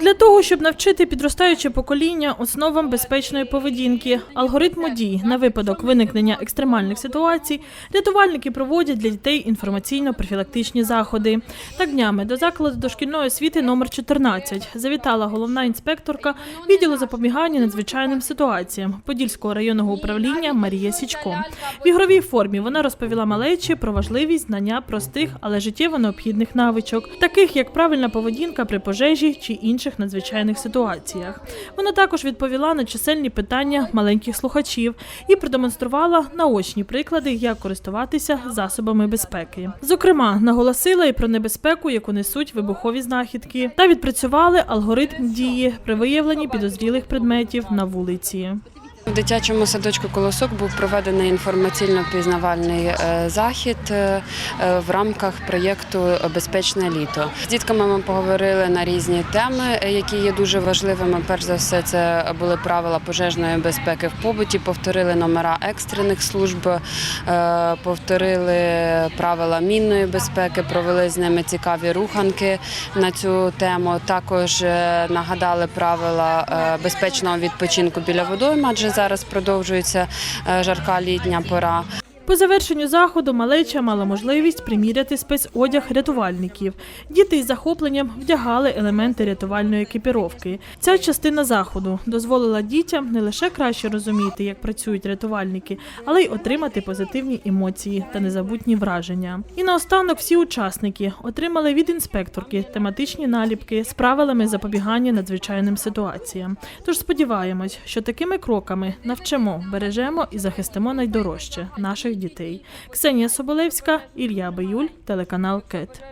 Для того, щоб навчити підростаюче покоління основам безпечної поведінки, алгоритму дій на випадок виникнення екстремальних ситуацій, рятувальники проводять для дітей інформаційно-профілактичні заходи. Так днями до закладу дошкільної освіти номер 14 завітала головна інспекторка відділу запобігання надзвичайним ситуаціям Подільського районного управління Марія Січко. В ігровій формі вона розповіла малечі про важливість знання простих, але життєво необхідних навичок, таких як правильна поведінка при пожежі чи інших надзвичайних ситуаціях. Вона також відповіла на чисельні питання маленьких слухачів і продемонструвала наочні приклади, як користуватися засобами безпеки. Зокрема, наголосила і про небезпеку, яку несуть вибухові знахідки, та відпрацювали алгоритм дії при виявленні підозрілих предметів на вулиці. У дитячому садочку Колосок був проведений інформаційно-пізнавальний е, захід е, е, в рамках проєкту Безпечне літо. З дітками ми поговорили на різні теми, які є дуже важливими. Перш за все, це були правила пожежної безпеки в побуті, повторили номера екстрених служб, повторили правила мінної безпеки, провели з ними цікаві руханки на цю тему. Також нагадали правила безпечного відпочинку біля водойма, адже зараз продовжується е, жарка літня пора. По завершенню заходу малеча мала можливість приміряти спецодяг рятувальників. Діти із захопленням вдягали елементи рятувальної екіпіровки. Ця частина заходу дозволила дітям не лише краще розуміти, як працюють рятувальники, але й отримати позитивні емоції та незабутні враження. І наостанок всі учасники отримали від інспекторки тематичні наліпки з правилами запобігання надзвичайним ситуаціям. Тож сподіваємось, що такими кроками навчимо, бережемо і захистимо найдорожче наших. Ксенія Соболевська, Ілья Биюль, телеканал КЕТ.